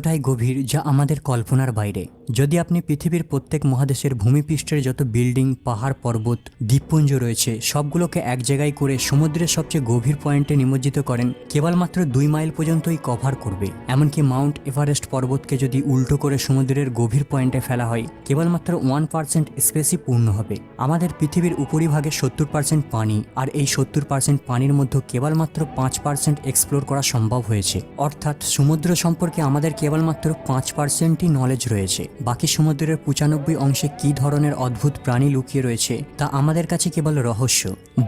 এতটাই গভীর যা আমাদের কল্পনার বাইরে। যদি আপনি পৃথিবীর প্রত্যেক মহাদেশের ভূমিপৃষ্ঠের যত বিল্ডিং, পাহাড়, পর্বত, দ্বীপপুঞ্জ রয়েছে, সবগুলোকে এক জায়গায় করে সমুদ্রের সবচেয়ে গভীর পয়েন্টে নিমজ্জিত করেন, কেবলমাত্র দুই মাইল পর্যন্তই কভার করবে। এমনকি মাউন্ট এভারেস্ট পর্বতকে যদি উল্টো করে সমুদ্রের গভীর পয়েন্টে ফেলা হয়, কেবলমাত্র ওয়ান পার্সেন্ট স্পেসই পূর্ণ হবে। আমাদের পৃথিবীর উপরিভাগে সত্তর পার্সেন্ট পানি, আর এই সত্তর পার্সেন্ট পানির মধ্যে কেবলমাত্র পাঁচ পার্সেন্ট এক্সপ্লোর করা সম্ভব হয়েছে। অর্থাৎ সমুদ্র সম্পর্কে আমাদের কেবলমাত্র পাঁচ পার্সেন্টই নলেজ রয়েছে। বাকি সমুদ্রের পঁচানব্বই অংশে কী ধরনের অদ্ভুত প্রাণী লুকিয়ে রয়েছে, তা আমাদের কাছে কেবল রহস্য।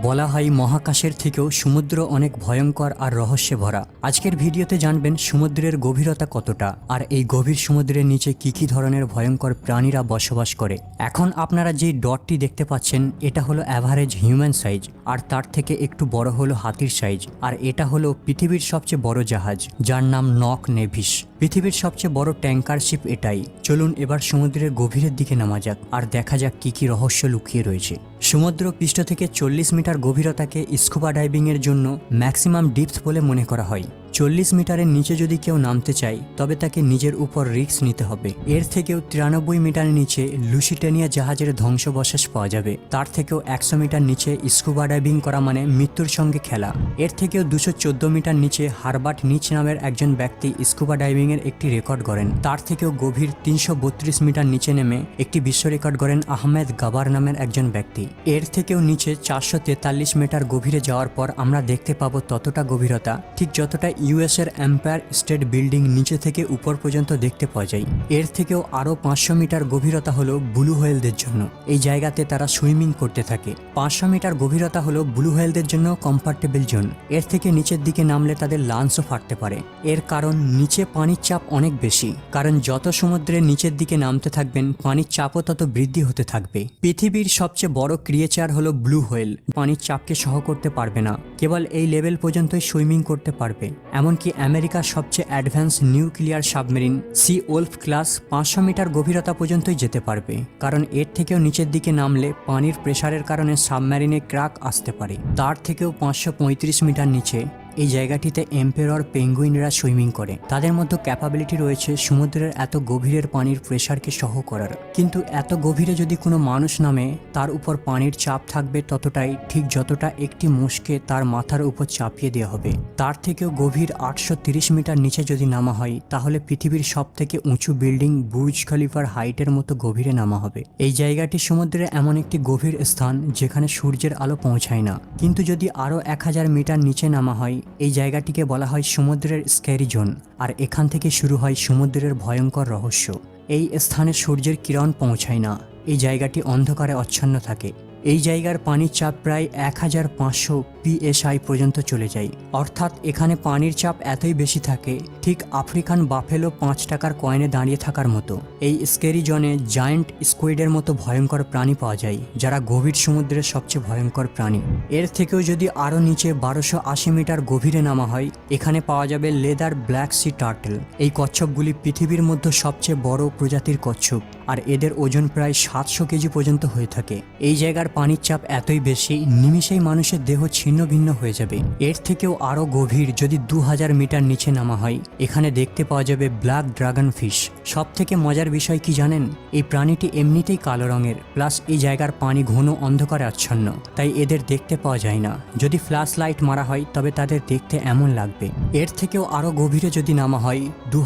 বলা হয় মহাকাশের থেকেও সমুদ্র অনেক ভয়ঙ্কর আর রহস্যে ভরা। আজকের ভিডিওতে জানবেন সমুদ্রের গভীরতা কতটা, আর এই গভীর সমুদ্রের নিচে কি কি ধরনের ভয়ঙ্কর প্রাণীরা বসবাস করে। এখন আপনারা যে ডটটি দেখতে পাচ্ছেন, এটা হলো অ্যাভারেজ হিউম্যান সাইজ আর তার থেকে একটু বড় হলো হাতির সাইজ আর এটা হলো পৃথিবীর সবচেয়ে বড় জাহাজ, যার নাম নক নেভিস। পৃথিবীর সবচেয়ে বড় ট্যাঙ্কার শিপ এটাই। চলুন এবার সমুদ্রের গভীরের দিকে নামা যাক, আর দেখা যাক কি কি রহস্য লুকিয়ে রয়েছে। সমুদ্র পৃষ্ঠ থেকে চল্লিশ মিটার গভীরতাকে স্কুবা ডাইভিংয়ের জন্য ম্যাক্সিমাম ডিপথ বলে মনে করা হয়। চল্লিশ মিটারের নিচে যদি কেউ নামতে চায়, তবে তাকে নিজের উপর রিস্ক নিতে হবে। এর থেকেও তিরানব্বই মিটার নিচে লুসিটেনিয়া জাহাজের ধ্বংসবশেষ পাওয়া যাবে। তার থেকেও একশো মিটার নিচে স্কুবা ডাইভিং করা মানে মৃত্যুর সঙ্গে খেলা। এর থেকেও দুশো মিটার নিচে হারবার্ট নিচ নামের একজন ব্যক্তি স্কুবা ডাইভিং এর একটি রেকর্ড করেন তার থেকেও গভীর তিনশো বত্রিশ মিটার নিচে নেমে একটি বিশ্ব রেকর্ড করেন আহমেদ গাবার নামের একজন ব্যক্তি। এর থেকেও নিচে চারশো তেতাল্লিশ মিটার গভীরে যাওয়ার পর আমরা দেখতে পাবো ততটা গভীরতা, ঠিক যতটা ইউএস এর এম্পায়ার স্টেট বিল্ডিং নিচে থেকে উপর পর্যন্ত দেখতে পাওয়া যায়। এর থেকেও আরও পাঁচশো মিটার গভীরতা হলো ব্লু হোয়েলদের জন্য। এই জায়গাতে তারা সুইমিং করতে থাকে। পাঁচশো মিটার গভীরতা হলো ব্লু হোয়েলদের জন্য কমফর্টেবল জোন। এর থেকে নিচের দিকে নামলে তাদের লাঞ্চও ফাটতে পারে। এর কারণ, নিচে পানির চাপ অনেক বেশি। কারণ, যত সমুদ্রের নিচের দিকে নামতে থাকবেন, পানির চাপও তত বৃদ্ধি হতে থাকবে। পৃথিবীর সবচেয়ে বড় ক্রিয়েচার হলো ব্লু হোয়েল পানির চাপকে সহ করতে পারবে না। কেবল এই লেভেল পর্যন্তই সুইমিং করতে পারবে। এমনকি আমেরিকার সবচেয়ে advance nuclear submarine, sea wolf class পাঁচশো মিটার গভীরতা পর্যন্তই যেতে পারবে, কারণ এর থেকেও নিচের দিকে নামলে পানির প্রেসারের কারণে সাবমেরিনে ক্র্যাক আসতে পারে। তার থেকেও পাঁচশো পঁয়ত্রিশ মিটার নিচে। এই জায়গাটিতে এম্পেরর, পেঙ্গুইনরা সুইমিং করে। তাদের মধ্যে ক্যাপাবিলিটি রয়েছে সমুদ্রের এত গভীরের পানির প্রেসারকে সহ করার। কিন্তু এত গভীরে যদি কোনো মানুষ নামে, তার উপর পানির চাপ থাকবে ততটাই, ঠিক যতটা একটি মোষকে তার মাথার উপর চাপিয়ে দেওয়া হবে। তার থেকেও গভীর আটশো মিটার নিচে যদি নামা হয়, তাহলে পৃথিবীর সব থেকে উঁচু বিল্ডিং বুর্জ খলিফার হাইটের মতো গভীরে নামা হবে। এই জায়গাটি সমুদ্রে এমন একটি গভীর স্থান, যেখানে সূর্যের আলো পৌঁছায় না। কিন্তু যদি আরও এক হাজার মিটার নিচে নামা হয় এই জায়গাটিকে বলা হয় সমুদ্রের স্ক্যারি জোন, আর এখান থেকে শুরু হয় সমুদ্রের ভয়ঙ্কর রহস্য। এই স্থানে সূর্যের কিরণ পৌঁছায় না। এই জায়গাটি অন্ধকারে অচ্ছন্ন থাকে। এই জায়গার পানির চাপ প্রায় এক হাজার পাঁচশো পিএসআই পর্যন্ত চলে যায়। অর্থাৎ এখানে পানির চাপ এতই বেশি থাকে, ঠিক আফ্রিকান বাফেলো পাঁচ টাকার কয়েনে দাঁড়িয়ে থাকার মতো। এই স্কেরি জনে জায়েন্ট স্কুইডের মতো ভয়ঙ্কর প্রাণী পাওয়া যায়, যারা গভীর সমুদ্রের সবচেয়ে ভয়ঙ্কর প্রাণী। এর থেকেও যদি আরও নিচে বারোশো আশি মিটার গভীরে নামা হয়, এখানে পাওয়া যাবে লেদার ব্ল্যাক সি টার্টেল। এই কচ্ছপগুলি পৃথিবীর মধ্যে সবচেয়ে বড় প্রজাতির কচ্ছপ, আর এদের ওজন প্রায় সাতশো কেজি পর্যন্ত হয়ে থাকে। এই জায়গার পানির চাপ এতই বেশি, নিমিষেই মানুষের দেহ ছিন্ন ভিন্ন হয়ে যাবে। এর থেকেও আরও গভীর যদি দু হাজার মিটার নিচে নামা হয়, এখানে দেখতে পাওয়া যাবে ব্ল্যাক ড্রাগন ফিশ। সব থেকে মজার বিষয় কি জানেন? এই প্রাণীটি এমনিতেই কালো রঙের, প্লাস এই জায়গার পানি ঘন অন্ধকারে আচ্ছন্ন, তাই এদের দেখতে পাওয়া যায় না। যদি ফ্ল্যাশ লাইট মারা হয়, তবে তাদের দেখতে এমন লাগবে। এর থেকেও আরও গভীরে যদি নামা হয় দু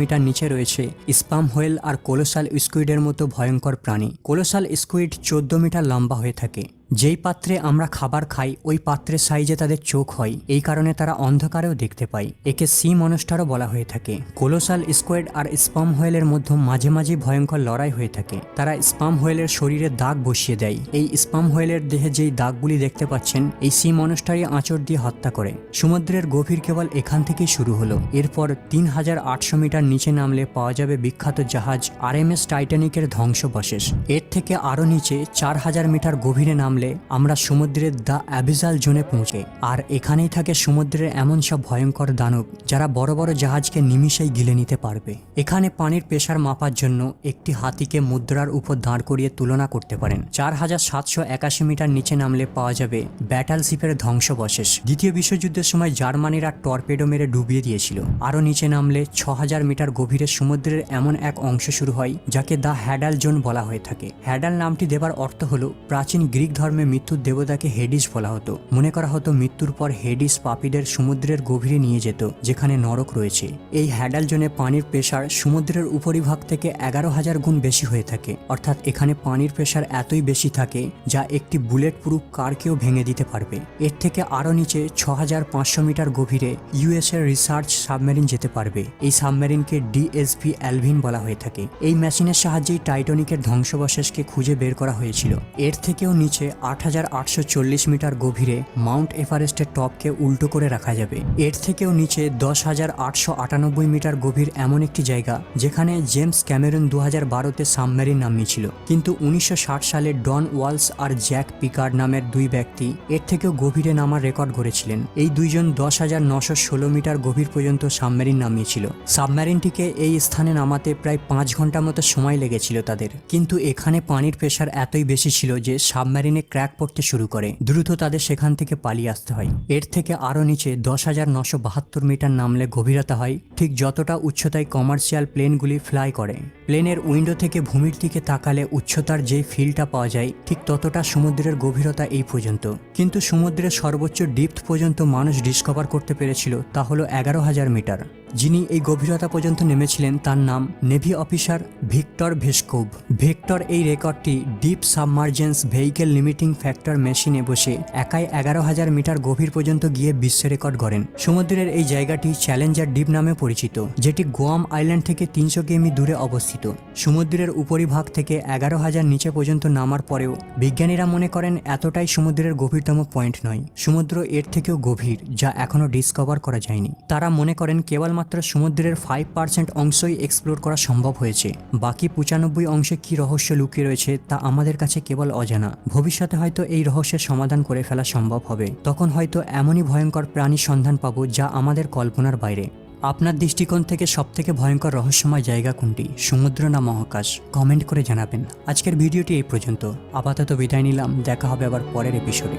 মিটার নিচে রয়েছে স্পাম হোয়েল আর কোলোসাল স্কুইডের মতো ভয়ঙ্কর প্রাণী। কোলোসাল স্কুইড চোদ্দ মিটার লম্বা হয়ে থাকে। যেই পাত্রে আমরা খাবার খাই, ওই পাত্রের সাইজে তাদের চোখ হয়। এই কারণে তারা অন্ধকারেও দেখতে পায়। একে সি মনস্টারও বলা হয়ে থাকে। কোলোসাল স্কোয়েড আর স্পাম হোয়েলের মধ্যে মাঝে মাঝে ভয়ঙ্কর লড়াই হয়ে থাকে। তারা স্পাম হোয়েলের শরীরে দাগ বসিয়ে দেয়। এই স্পাম হোয়েলের দেহে যেই দাগগুলি দেখতে পাচ্ছেন, এই সি মনস্টারই আঁচড় দিয়ে হত্যা করে। সমুদ্রের গভীর কেবল এখান থেকেই শুরু হলো। এরপর তিন হাজার আটশো মিটার নিচে নামলে পাওয়া যাবে বিখ্যাত জাহাজ আর এম এস টাইটানিকের ধ্বংসবশেষ। এর থেকে আরও নিচে চার হাজার মিটার গভীরে নামলে নামলে আমরা সমুদ্রের দ্য অ্যাবিজাল জোনে পৌঁছে। আর এখানেই থাকে সমুদ্রের এমন সব ভয়ঙ্কর দানব যারা বড় বড় জাহাজকে নিমিষেই গিলে নিতে পারবে। এখানে পানির প্রেশার মাপার জন্য একটি হাতিকে মুদ্রার উপর দাঁড় করিয়ে তুলনা করতে পারেন। চার হাজার সাতশো একাশি মিটার নিচে নামলে পাওয়া যাবে ব্যাটালশিপের ধ্বংসবশেষ। দ্বিতীয় বিশ্বযুদ্ধের সময় জার্মানিরা টর্পেডো মেরে ডুবিয়ে দিয়েছিল। আরও নিচে নামলে ছ হাজার মিটার গভীরে সমুদ্রের এমন এক অংশ শুরু হয়, যাকে দ্য হ্যাডাল জোন বলা হয়ে থাকে। হ্যাডাল নামটি দেবার অর্থ হলো প্রাচীন গ্রিক ধর্মে মৃত্যুর দেবতাকে হেডিস বলা হতো। মনে করা হতো মৃত্যুর পর হেডিস পাপীদের সমুদ্রের গভীরে নিয়ে যেত, যেখানে নরক রয়েছে। এই হ্যাডাল জোনে পানির প্রেশার সমুদ্রের উপরিভাগ থেকে এগারো হাজার গুণ বেশি হয়ে থাকে। অর্থাৎ এখানে পানির প্রেশার এতই বেশি থাকে যা একটি বুলেট প্রুফ কারকেও ভেঙে দিতে পারবে। এর থেকে আরও নিচে ছ হাজার পাঁচশো মিটার গভীরে ইউএস এর রিসার্চ সাবমেরিন যেতে পারবে। এই সাবমেরিনকে ডিএসপি অ্যালভিন বলা হয়ে থাকে। এই মেশিনের সাহায্যেই টাইটনিকের ধ্বংসবশেষকে খুঁজে বের করা হয়েছিল। এর থেকেও নিচে আট হাজার আটশো চল্লিশ মিটার গভীরে মাউন্ট এভারেস্টের টপকে উল্টো করে রাখা যাবে। এর থেকেও নিচে দশ হাজার আটশো আটানব্বই মিটার গভীর এমন একটি জায়গা, যেখানে জেমস ক্যামেরন দু হাজার বারোতে সাবমেরিন নামিয়েছিল কিন্তু উনিশশো ষাট সালে ডন ওয়ালস আর জ্যাক পিকার্ড নামের দুই ব্যক্তি এর থেকেও গভীরে নামার রেকর্ড গড়েছিলেন। এই দুইজন দশ হাজার নশো ষোলো মিটার গভীর পর্যন্ত সাবমেরিন নামিয়েছিল সাবমেরিনটিকে এই স্থানে নামাতে প্রায় পাঁচ ঘণ্টা মতো সময় লেগেছিল তাদের। কিন্তু এখানে পানির প্রেশার এতই বেশি ছিল যে সাবমেরিনে ক্র্যাক পড়তে শুরু করে। দ্রুত তাদের সেখান থেকে পালিয়ে আসতে হয়। এর থেকে আরও নিচে দশ হাজার নশো বাহাত্তর মিটার নামলে গভীরতা হয়, ঠিক যতটা উচ্চতায় কমার্শিয়াল প্লেনগুলি ফ্লাই করে। প্লেনের উইন্ডো থেকে ভূমির দিকে তাকালে উচ্চতার যে ফিলটা পাওয়া যায়, ঠিক ততটা সমুদ্রের গভীরতা এই পর্যন্ত। কিন্তু সমুদ্রের সর্বোচ্চ ডিপথ পর্যন্ত মানুষ ডিসকভার করতে পেরেছিল, তা হলো এগারো হাজার মিটার। যিনি এই গভীরতা পর্যন্ত নেমেছিলেন তার নাম navy officer Victor Veskov. Victor এই রেকর্ডটি deep submergence vehicle limiting factor মেশিনে বসে একাই এগারো হাজার মিটার গভীর পর্যন্ত গিয়ে বিশ্ব রেকর্ড করেন সমুদ্রের এই জায়গাটি চ্যালেঞ্জার ডিপ নামে পরিচিত, যেটি গোয়াম আইল্যান্ড থেকে তিনশো কিমি দূরে অবস্থিত। সমুদ্রের উপরিভাগ থেকে এগারো হাজার নিচে পর্যন্ত নামার পরেও বিজ্ঞানীরা মনে করেন এতটাই সমুদ্রের গভীরতম পয়েন্ট নয়। সমুদ্র এর থেকেও গভীর, যা এখনও ডিসকভার করা যায়নি। তারা মনে করেন কেবলমাত্র সমুদ্রের ফাইভ পার্সেন্ট অংশই এক্সপ্লোর করা সম্ভব হয়েছে। বাকি পঁচানব্বই অংশে কি রহস্য লুকিয়ে রয়েছে তা আমাদের কাছে কেবল অজানা। ভবিষ্যতে হয়তো এই রহস্যের সমাধান করে ফেলা সম্ভব হবে। তখন হয়তো এমনই ভয়ঙ্কর প্রাণীর সন্ধান পাবো যা আমাদের কল্পনার বাইরে। আপনার দৃষ্টিকোণ থেকে সবথেকে ভয়ঙ্কর রহস্যময় জায়গা কোনটি? সমুদ্র না মহাকাশ? কমেন্ট করে জানাবেন। আজকের ভিডিওটি এই পর্যন্ত। আপাতত বিদায় নিলাম। দেখা হবে আবার পরের এপিসোডে